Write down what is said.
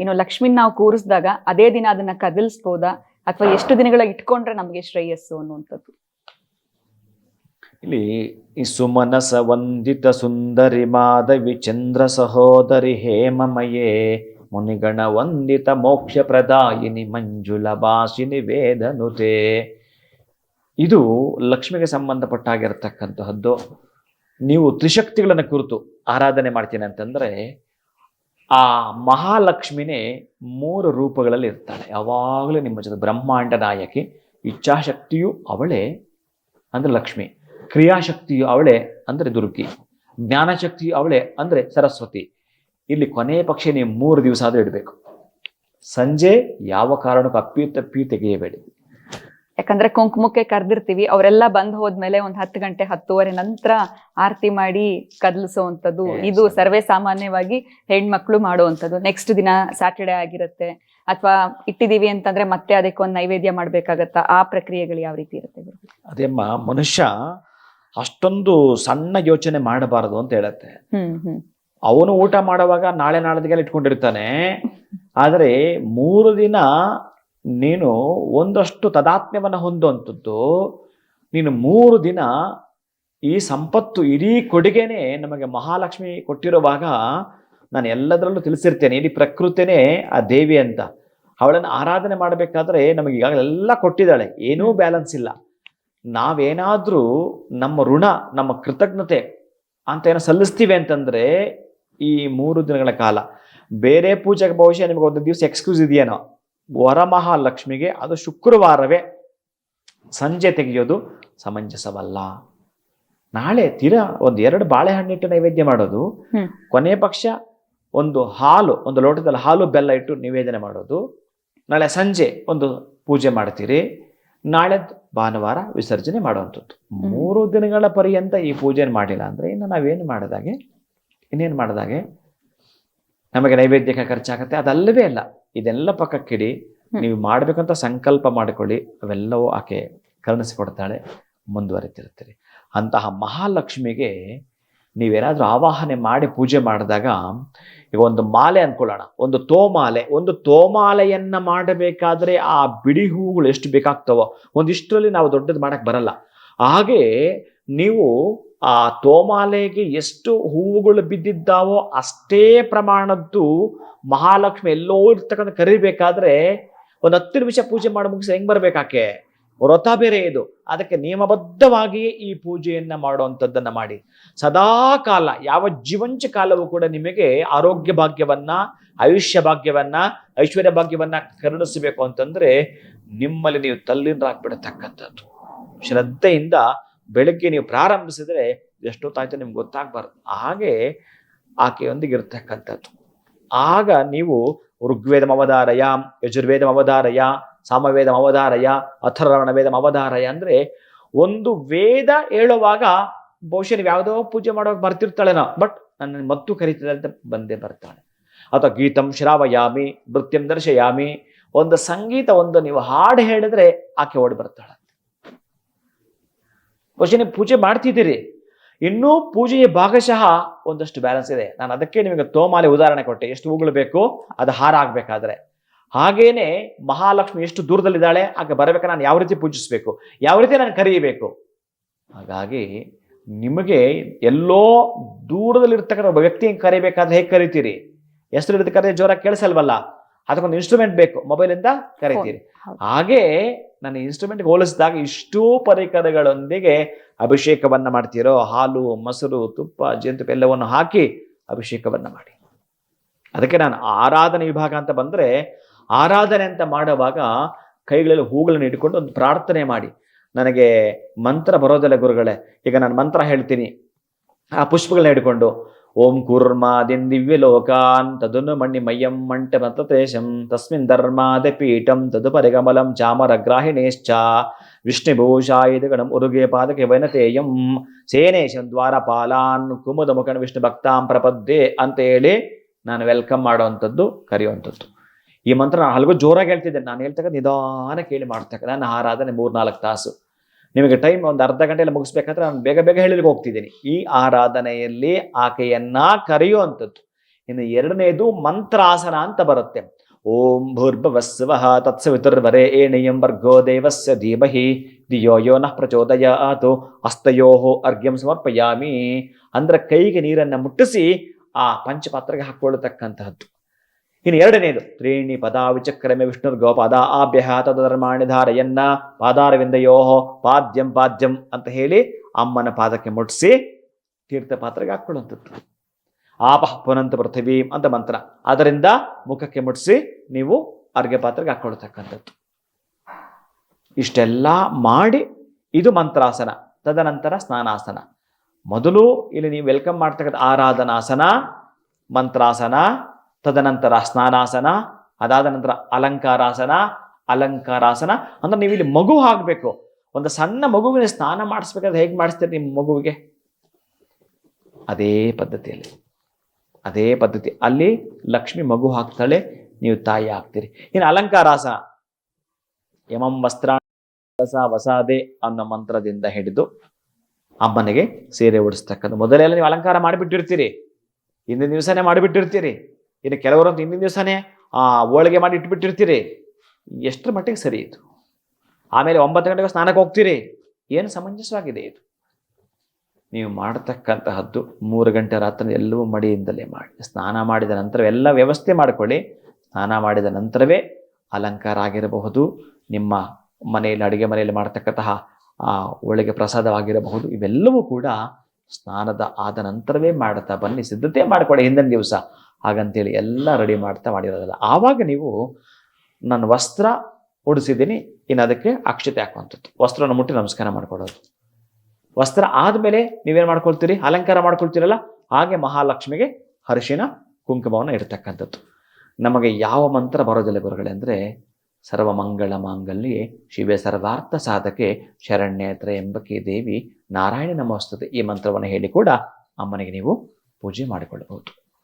ಇನ್ನು ಲಕ್ಷ್ಮಿನ ನಾವು ಕೂರಿಸಿದಾಗ ಅದೇ ದಿನ ಅದನ್ನ ಕದಲ್ಸ್ಬೋದಾ? ಅಥವಾ ಎಷ್ಟು ದಿನಗಳ ಇಟ್ಕೊಂಡ್ರೆ ನಮಗೆ ಶ್ರೇಯಸ್ಸು ಅನ್ನುವಂಥದ್ದು? ಇಲ್ಲಿ ಈ ಸುಮನಸ ವಂದಿತ ಸುಂದರಿ ಮಾಧವಿ ಚಂದ್ರ ಸಹೋದರಿ ಹೇಮಮಯೇ, ಮುನಿಗಣ ವಂದಿತ ಮೋಕ್ಷ ಪ್ರದಾಯಿನಿ ಮಂಜುಳ ಭಾಷಿನಿ ವೇದನುತೆ ಇದು ಲಕ್ಷ್ಮಿಗೆ ಸಂಬಂಧಪಟ್ಟಾಗಿರ್ತಕ್ಕಂತಹದ್ದು. ನೀವು ತ್ರಿಶಕ್ತಿಗಳನ್ನು ಕುರಿತು ಆರಾಧನೆ ಮಾಡ್ತೀನಿ ಅಂತಂದ್ರೆ ಆ ಮಹಾಲಕ್ಷ್ಮಿನೇ ಮೂರು ರೂಪಗಳಲ್ಲಿ ಇರ್ತಾಳೆ. ಯಾವಾಗಲೂ ನಿಮ್ಮ ಜೊತೆ ಬ್ರಹ್ಮಾಂಡ ನಾಯಕಿ, ಇಚ್ಛಾಶಕ್ತಿಯು ಅವಳೇ ಅಂದರೆ ಲಕ್ಷ್ಮಿ, ಕ್ರಿಯಾಶಕ್ತಿಯು ಅವಳೇ ಅಂದರೆ ದುರ್ಗಿ, ಜ್ಞಾನಶಕ್ತಿಯು ಅವಳೆ ಅಂದರೆ ಸರಸ್ವತಿ. ಇಲ್ಲಿ ಕೊನೆಯ ಪಕ್ಷ ನೀವು ಮೂರು ದಿವಸ ಆದರೂ ಇಡಬೇಕು. ಸಂಜೆ ಯಾವ ಕಾರಣಕ್ಕೂ ಅಪ್ಪಿ ತಪ್ಪಿ ತೆಗೆಯಬೇಡಿ. ಯಾಕಂದ್ರೆ ಕುಂಕುಮಕ್ಕೆ ಕರೆದಿರ್ತೀವಿ ಅವರೆಲ್ಲ ಬಂದ್ ಹೋದ್ಮೇಲೆ ಒಂದ್ ಹತ್ತು ಗಂಟೆ ಹತ್ತುವರೆ ನಂತರ ಆರತಿ ಮಾಡಿ ಕದಲಿಸುವಂಥದ್ದು. ಇದು ಸರ್ವೇ ಸಾಮಾನ್ಯವಾಗಿ ಹೆಣ್ಮಕ್ಳು ಮಾಡುವಂಥದ್ದು. ನೆಕ್ಸ್ಟ್ ದಿನ ಸ್ಯಾಟರ್ಡೆ ಆಗಿರುತ್ತೆ. ಅಥವಾ ಇಟ್ಟಿದೀವಿ ಅಂತಂದ್ರೆ ಮತ್ತೆ ಅದಕ್ಕೆ ಒಂದು ನೈವೇದ್ಯ ಮಾಡ್ಬೇಕಾಗತ್ತಾ? ಆ ಪ್ರಕ್ರಿಯೆಗಳು ಯಾವ ರೀತಿ ಇರುತ್ತೆ? ಅದೇಮ್ಮ ಮನುಷ್ಯ ಅಷ್ಟೊಂದು ಸಣ್ಣ ಯೋಚನೆ ಮಾಡಬಾರದು ಅಂತ ಹೇಳತ್ತೆ. ಅವನು ಊಟ ಮಾಡುವಾಗ ನಾಳೆ ನಾಳೆದಿಗೆಲ್ಲ ಇಟ್ಕೊಂಡಿರ್ತಾನೆ. ಆದರೆ ಮೂರು ದಿನ ನೀನು ಒಂದಷ್ಟು ತದಾತ್ಮ್ಯವನ್ನು ಹೊಂದುವಂಥದ್ದು, ನೀನು ಮೂರು ದಿನ ಈ ಸಂಪತ್ತು ಇಡೀ ಕೊಡುಗೆನೆ ನಮಗೆ ಮಹಾಲಕ್ಷ್ಮಿ ಕೊಟ್ಟಿರುವಾಗ ನಾನು ಎಲ್ಲದರಲ್ಲೂ ತಿಳಿಸಿರ್ತೇನೆ, ಇಡೀ ಪ್ರಕೃತಿನೇ ಆ ದೇವಿ ಅಂತ. ಅವಳನ್ನು ಆರಾಧನೆ ಮಾಡಬೇಕಾದ್ರೆ ನಮಗೆ ಈಗಾಗಲೇ ಎಲ್ಲ ಕೊಟ್ಟಿದ್ದಾಳೆ, ಏನೂ ಬ್ಯಾಲೆನ್ಸ್ ಇಲ್ಲ. ನಾವೇನಾದರೂ ನಮ್ಮ ಋಣ, ನಮ್ಮ ಕೃತಜ್ಞತೆ ಅಂತ ಏನೋ ಸಲ್ಲಿಸ್ತೀವಿ ಅಂತಂದರೆ ಈ ಮೂರು ದಿನಗಳ ಕಾಲ. ಬೇರೆ ಪೂಜೆಗೆ ಬಹುಶಃ ನಿಮಗೆ ಒಂದು ದಿವಸ ಎಕ್ಸ್ಕ್ಯೂಸ್ ಇದೆಯೇನೋ? ವರಮಹಾಲಕ್ಷ್ಮಿಗೆ ಅದು ಶುಕ್ರವಾರವೇ ಸಂಜೆ ತೆಗೆಯೋದು ಸಮಂಜಸವಲ್ಲ. ನಾಳೆ ತೀರಾ ಒಂದು ಎರಡು ಬಾಳೆಹಣ್ಣಿಟ್ಟು ನೈವೇದ್ಯ ಮಾಡೋದು. ಕೊನೆ ಪಕ್ಷ ಒಂದು ಹಾಲು ಒಂದು ಲೋಟದಲ್ಲಿ ಹಾಲು ಬೆಲ್ಲ ಇಟ್ಟು ನಿವೇದನೆ ಮಾಡೋದು ನಾಳೆ ಸಂಜೆ ಒಂದು ಪೂಜೆ ಮಾಡ್ತೀರಿ ನಾಳೆ ಭಾನುವಾರ ವಿಸರ್ಜನೆ ಮಾಡುವಂಥದ್ದು. ಮೂರು ದಿನಗಳ ಪರ್ಯಂತ ಈ ಪೂಜೆ ಮಾಡಿಲ್ಲ ಅಂದ್ರೆ ಇನ್ನು ನಾವೇನು ಮಾಡಿದಾಗೆ ಇನ್ನೇನು ಮಾಡಿದಾಗೆ? ನಮಗೆ ನೈವೇದ್ಯಕ್ಕೆ ಖರ್ಚಾಗತ್ತೆ ಅದಲ್ಲವೇ ಅಲ್ಲ. ಇದೆಲ್ಲ ಪಕ್ಕಕ್ಕಿಡಿ. ನೀವು ಮಾಡಬೇಕಂತ ಸಂಕಲ್ಪ ಮಾಡಿಕೊಳ್ಳಿ ಅವೆಲ್ಲವೂ ಆಕೆ ಕರುಣಿಸಿಕೊಡ್ತಾಳೆ ಮುಂದುವರಿತಿರ್ತೀರಿ ಅಂತಹ ಮಹಾಲಕ್ಷ್ಮಿಗೆ ನೀವೇನಾದರೂ ಆವಾಹನೆ ಮಾಡಿ ಪೂಜೆ ಮಾಡಿದಾಗ ಈಗ ಒಂದು ಮಾಲೆ ಅಂದ್ಕೊಳ್ಳೋಣ ಒಂದು ತೋಮಾಲೆ ಒಂದು ತೋಮಾಲೆಯನ್ನ ಮಾಡಬೇಕಾದ್ರೆ ಆ ಬಿಡಿ ಹೂಗಳು ಎಷ್ಟು ಬೇಕಾಗ್ತವೋ ಒಂದಿಷ್ಟರಲ್ಲಿ ನಾವು ದೊಡ್ಡದು ಮಾಡೋಕ್ಕೆ ಬರಲ್ಲ ಹಾಗೆ ನೀವು ಆ ತೋಮಾಲೆಗೆ ಎಷ್ಟು ಹೂವುಗಳು ಬಿದ್ದಿದ್ದಾವೋ ಅಷ್ಟೇ ಪ್ರಮಾಣದ್ದು ಮಹಾಲಕ್ಷ್ಮಿ ಎಲ್ಲೋ ಇರ್ತಕ್ಕಂಥ ಕರಿಬೇಕಾದ್ರೆ ಒಂದು ಹತ್ತು ನಿಮಿಷ ಪೂಜೆ ಮಾಡಿ ಮುಗಿಸಿ ಹೆಂಗ್ ಬರ್ಬೇಕಾಕೆ ವ್ರತ ಬೇರೆ ಇದು. ಅದಕ್ಕೆ ನಿಯಮಬದ್ಧವಾಗಿಯೇ ಈ ಪೂಜೆಯನ್ನು ಮಾಡುವಂಥದ್ದನ್ನ ಮಾಡಿ. ಸದಾ ಕಾಲ ಯಾವ ಜೀವಂಚ ಕಾಲವೂ ಕೂಡ ನಿಮಗೆ ಆರೋಗ್ಯ ಭಾಗ್ಯವನ್ನ, ಆಯುಷ್ಯ ಭಾಗ್ಯವನ್ನ, ಐಶ್ವರ್ಯ ಭಾಗ್ಯವನ್ನ ಕರುಣಿಸಬೇಕು ಅಂತಂದ್ರೆ ನಿಮ್ಮಲ್ಲಿ ನೀವು ತಲ್ಲೀನರಾಗ್ಬಿಡತಕ್ಕಂಥದ್ದು ಶ್ರದ್ಧೆಯಿಂದ ಬೆಳಗ್ಗೆ ನೀವು ಪ್ರಾರಂಭಿಸಿದರೆ ಎಷ್ಟೊತ್ತಾಯ್ತು ನಿಮ್ಗೆ ಗೊತ್ತಾಗಬಾರ್ದು. ಹಾಗೆ ಆಕೆಯೊಂದಿಗೆ ಇರ್ತಕ್ಕಂಥದ್ದು ಆಗ ನೀವು ಋಗ್ವೇದ ಅವಧಾರಯ ಯಜುರ್ವೇದ ಅವಧಾರಯ ಸಾಮವೇದ ಅವಧಾರಯ ಅಥರ್ವಣ ವೇದ ಅವಧಾರಯ ಅಂದ್ರೆ ಒಂದು ವೇದ ಹೇಳುವಾಗ ಬಹುಶಃ ನೀವು ಯಾವುದೋ ಪೂಜೆ ಮಾಡೋಕೆ ಬರ್ತಿರ್ತಾಳೆ ನಾ ಬಟ್ ನನ್ನ ಮತ್ತು ಕರೀತಿದೆ ಅಂತ ಬಂದೇ ಬರ್ತಾಳೆ. ಅಥವಾ ಗೀತಂ ಶ್ರಾವಯಾಮಿ, ನೃತ್ಯಂ ದರ್ಶಯಾಮಿ, ಒಂದು ಸಂಗೀತ ಒಂದು ನೀವು ಹಾಡು ಹೇಳಿದ್ರೆ ಆಕೆ ಓಡಿ ಬರ್ತಾಳೆ. ನೀವು ಪೂಜೆ ಮಾಡ್ತಿದ್ದೀರಿ. ಇನ್ನೂ ಪೂಜೆಯ ಭಾಗಶಃ ಒಂದಷ್ಟು ಬ್ಯಾಲೆನ್ಸ್ ಇದೆ. ನಾನು ಅದಕ್ಕೆ ನಿಮಗೆ ತೋಮಾಲೆ ಉದಾಹರಣೆ ಕೊಟ್ಟೆ. ಎಷ್ಟು ಹೂಗಳು ಬೇಕು ಅದು ಹಾರ ಆಗ್ಬೇಕಾದ್ರೆ. ಹಾಗೇನೆ ಮಹಾಲಕ್ಷ್ಮಿ ಎಷ್ಟು ದೂರದಲ್ಲಿದ್ದಾಳೆ ಆಗ ಬರಬೇಕು ನಾನು ಯಾವ ರೀತಿ ಪೂಜಿಸಬೇಕು? ಯಾವ ರೀತಿ ನಾನು ಕರೆಯಬೇಕು? ಹಾಗಾಗಿ ನಿಮಗೆ ಎಲ್ಲೋ ದೂರದಲ್ಲಿರ್ತಕ್ಕಂಥ ಒಬ್ಬ ವ್ಯಕ್ತಿಯನ್ನು ಕರಿಬೇಕಾದ್ರೆ ಹೇಗೆ ಕರಿತೀರಿ? ಹೆಸರು ಹಿಡಿದು ಜ್ವರ ಜೋರಾಗಿ ಕೇಳಿಸಲ್ವಲ್ಲ? ಅದಕ್ಕೊಂದು ಇನ್ಸ್ಟ್ರೂಮೆಂಟ್ ಬೇಕು ಮೊಬೈಲಿಂದ ಕರಿತೀರಿ. ಹಾಗೆ ನನ್ನ ಇನ್ಸ್ಟ್ರೂಮೆಂಟ್ಗೆ ಹೋಲಿಸಿದಾಗ ಇಷ್ಟೂ ಪರಿಕರಗಳೊಂದಿಗೆ ಅಭಿಷೇಕವನ್ನು ಮಾಡ್ತೀರೋ, ಹಾಲು, ಮೊಸರು, ತುಪ್ಪ, ಜೇನುತುಪ್ಪ ಎಲ್ಲವನ್ನು ಹಾಕಿ ಅಭಿಷೇಕವನ್ನು ಮಾಡಿ. ಅದಕ್ಕೆ ನಾನು ಆರಾಧನೆ ವಿಭಾಗ ಅಂತ ಬಂದರೆ, ಆರಾಧನೆ ಅಂತ ಮಾಡುವಾಗ ಕೈಗಳಲ್ಲಿ ಹೂಗಳನ್ನು ಇಟ್ಕೊಂಡು ಒಂದು ಪ್ರಾರ್ಥನೆ ಮಾಡಿ. ನನಗೆ ಮಂತ್ರ ಬರೋದಿಲ್ಲ ಗುರುಗಳೇ, ಈಗ ನಾನು ಮಂತ್ರ ಹೇಳ್ತೀನಿ. ಆ ಪುಷ್ಪಗಳನ್ನ ಹಿಡ್ಕೊಂಡು ಓಂ ಕೂರ್ಮಾದಿನ್ ದಿವ್ಯಲೋಕಾನ್ ತದನು ಮಣ್ಣಿ ಮಯ್ಯಂ ಮಂಟ ಮತತೇಶಂ ತಸ್ಮಿನ್ ಧರ್ಮಾದ ಪೀಠಂ ತದು ಪರಿಗಮಲಂ ಚಾಮರಗ್ರಾಹಿಣೇಶ್ಚ. ವಿಷ್ಣುಭೂಷಾಯುಧ ಗಣಂ ಉರುಗೆ ಪಾದಕೆ ವೈನತೇಯಂ, ಸೇನೇಶಂ ದ್ವಾರಪಾಲಾನ್ ಕುಮುದ ಮುಖಂಡ ವಿಷ್ಣು ಭಕ್ತಾಂ ಪ್ರಪದ್ದೆ ಅಂತ ಹೇಳಿ ನಾನು ವೆಲ್ಕಮ್ ಮಾಡುವಂಥದ್ದು, ಕರೆಯುವಂಥದ್ದು. ಈ ಮಂತ್ರ ನಾನು ಹಲವು ಜೋರಾಗಿ ಹೇಳ್ತಿದ್ದೆ ನಾನು ಹೇಳ್ತಕ್ಕ ನಿಧಾನ ಕೇಳಿ ಮಾಡ್ತಕ್ಕ. ನಾನು ಆರಾಧನೆ ಮೂರ್ನಾಲ್ಕು ತಾಸು. ನಿಮಗೆ ಟೈಮ್ ಒಂದು ಅರ್ಧ ಗಂಟೆಯಲ್ಲಿ ಮುಗಿಸ್ಬೇಕಾದ್ರೆ ನಾನು ಬೇಗ ಬೇಗ ಹೇಳಲಿಕ್ಕೆ ಹೋಗ್ತಿದ್ದೀನಿ. ಈ ಆರಾಧನೆಯಲ್ಲಿ ಆಕೆಯನ್ನ ಕರೆಯುವಂಥದ್ದು. ಇನ್ನು ಎರಡನೇದು ಮಂತ್ರಾಸನ ಅಂತ ಬರುತ್ತೆ. ಓಂ ಭೂರ್ಭವಸ್ವಃ ತತ್ಸವಿತುರ್ವರೆ ಏಣಿಯಂ ವರ್ಗೋ ದೇವಸ್ಯ ಧೀಮಹಿ ದಿಯೋ ಯೋ ನಃ ಪ್ರಚೋದಯಾತು ಹಸ್ತಯೋ ಅರ್ಘ್ಯಂ ಸಮರ್ಪಯಾಮಿ. ಅಂದ್ರೆ ಕೈಗೆ ನೀರನ್ನು ಮುಟ್ಟಿಸಿ ಆ ಪಂಚಪಾತ್ರೆಗೆ ಹಾಕೊಳ್ಳತಕ್ಕಂತಹದ್ದು ಇನ್ನು ಎರಡನೇದು, ತ್ರೀಣಿ ಪದಾವಿಚಕ್ರಮೆ ವಿಷ್ಣುರ್ಗೋ ಪದ ಆಭ್ಯ ತದಧರ್ಮಾಣಿ ಧಾರಯನ್ನ ಪಾದಾರವಿಂದಯೋ ಪಾದ್ಯಂ ಪಾದ್ಯಂ ಅಂತ ಹೇಳಿ ಅಮ್ಮನ ಪಾದಕ್ಕೆ ಮುಟ್ಟಿಸಿ ತೀರ್ಥ ಪಾತ್ರೆಗೆ ಹಾಕೊಳ್ಳುವಂಥದ್ದು ಆಪಃ ಪುನಂತ ಪೃಥ್ವಿ ಅಂತ ಮಂತ್ರ. ಅದರಿಂದ ಮುಖಕ್ಕೆ ಮುಟ್ಟಿಸಿ ನೀವು ಅರ್ಘ್ಯ ಪಾತ್ರೆಗೆ ಹಾಕೊಳ್ತಕ್ಕಂಥದ್ದು ಇಷ್ಟೆಲ್ಲ ಮಾಡಿ ಇದು ಮಂತ್ರಾಸನ. ತದನಂತರ ಸ್ನಾನಾಸನ. ಮೊದಲು ಇಲ್ಲಿ ನೀವು ವೆಲ್ಕಮ್ ಮಾಡ್ತಕ್ಕಂಥ ಆರಾಧನಾಸನ, ಮಂತ್ರಾಸನ ತದನಂತರ ಸ್ನಾನಾಸನ, ಅದಾದ ನಂತರ ಅಲಂಕಾರಾಸನ ಅಲಂಕಾರಾಸನ. ಅಂದ್ರೆ ನೀವು ಇಲ್ಲಿ ಮಗು ಹಾಕಬೇಕು ಒಂದು ಸಣ್ಣ ಮಗುವಿನ ಸ್ನಾನ ಮಾಡಿಸ್ಬೇಕಾದ್ರೆ ಹೇಗೆ ಮಾಡಿಸ್ತೀರಿ ನಿಮ್ಮ ಮಗುವಿಗೆ? ಅದೇ ಪದ್ಧತಿಯಲ್ಲಿ. ಅದೇ ಪದ್ಧತಿ. ಅಲ್ಲಿ ಲಕ್ಷ್ಮಿ ಮಗು ಹಾಕ್ತಾಳೆ ನೀವು ತಾಯಿ ಹಾಕ್ತೀರಿ ಇನ್ನು ಅಲಂಕಾರಾಸ. ಯಮಂ ವಸ್ತ್ರ ವಸ ವಸಾದೆ ಅನ್ನೋ ಮಂತ್ರದಿಂದ ಹಿಡಿದು ಅಮ್ಮನಿಗೆ ಸೀರೆ ಉಡಿಸ್ತಕ್ಕಂಥ ಮೊದಲೆಲ್ಲ ನೀವು ಅಲಂಕಾರ ಮಾಡಿಬಿಟ್ಟಿರ್ತೀರಿ. ಹಿಂದಿನ ದಿವಸನೇ ಮಾಡಿಬಿಟ್ಟಿರ್ತೀರಿ. ಇನ್ನು ಕೆಲವರಂತೂ ಹಿಂದಿನ ದಿವಸನೇ ಹೋಳಿಗೆ ಮಾಡಿ ಇಟ್ಬಿಟ್ಟಿರ್ತೀರಿ. ಎಷ್ಟರ ಮಟ್ಟಿಗೆ ಸರಿ ಇದು. ಆಮೇಲೆ ಒಂಬತ್ತು ಗಂಟೆಗೆ ಸ್ನಾನಕ್ಕೆ ಹೋಗ್ತೀರಿ. ಏನು ಸಮಂಜಸವಾಗಿದೆ ಇದು. ನೀವು ಮಾಡತಕ್ಕಂತಹದ್ದು ಮೂರು ಗಂಟೆ ರಾತ್ರಿ ಎಲ್ಲವೂ ಮಡಿಯಿಂದಲೇ ಮಾಡಿ. ಸ್ನಾನ ಮಾಡಿದ ನಂತರ ಎಲ್ಲ ವ್ಯವಸ್ಥೆ ಮಾಡಿಕೊಳ್ಳಿ. ಸ್ನಾನ ಮಾಡಿದ ನಂತರವೇ ಅಲಂಕಾರ ಆಗಿರಬಹುದು. ನಿಮ್ಮ ಮನೆಯಲ್ಲಿ, ಅಡುಗೆ ಮನೆಯಲ್ಲಿ ಮಾಡ್ತಕ್ಕಂತಹ ಆ ಒಳಗೆ ಪ್ರಸಾದವಾಗಿರಬಹುದು. ಇವೆಲ್ಲವೂ ಕೂಡ ಸ್ನಾನದ ಆದ ನಂತರವೇ ಮಾಡ್ತಾ ಬನ್ನಿ. ಸಿದ್ಧತೆ ಮಾಡಿಕೊಳ್ಳಿ ಹಿಂದಿನ ದಿವಸ. ಹಾಗಂತೇಳಿ ಎಲ್ಲ ರೆಡಿ ಮಾಡ್ತಾ ಮಾಡಿರೋದಲ್ಲ. ಆವಾಗ ನೀವು ನನ್ನ ವಸ್ತ್ರ ಉಡಿಸಿದ್ದೀನಿ, ಇನ್ನು ಅದಕ್ಕೆ ಅಕ್ಷತೆ ಹಾಕುವಂಥದ್ದು. ವಸ್ತ್ರವನ್ನು ಮುಟ್ಟಿ ನಮಸ್ಕಾರ ಮಾಡ್ಕೊಡೋದು ವಸ್ತ್ರ ಆದಮೇಲೆ ನೀವೇನು ಮಾಡ್ಕೊಳ್ತೀರಿ? ಅಲಂಕಾರ ಮಾಡ್ಕೊಳ್ತೀರಲ್ಲ? ಹಾಗೆ ಮಹಾಲಕ್ಷ್ಮಿಗೆ ಹರಿಶಿನ ಕುಂಕುಮವನ್ನು ಇಡ್ತಕ್ಕಂಥದ್ದು. ನಮಗೆ ಯಾವ ಮಂತ್ರ ಬರೋದಿಲ್ಲ ಗುರುಗಳೇ ಅಂದರೆ ಸರ್ವಮಂಗಳ ಮಾಂಗಲ್ಯ, ಶಿವೆ ಸರ್ವಾರ್ಥ ಸಾಧಕೆ, ಶರಣ್ಯೇತ್ರ ಎಂಬಕಿ ದೇವಿ ನಾರಾಯಣ ನಮಸ್ತದೆ ಈ ಮಂತ್ರವನ್ನು ಹೇಳಿ ಕೂಡ ಅಮ್ಮನಿಗೆ ನೀವು ಪೂಜೆ ಮಾಡಿಕೊಳ್ಳಬಹುದು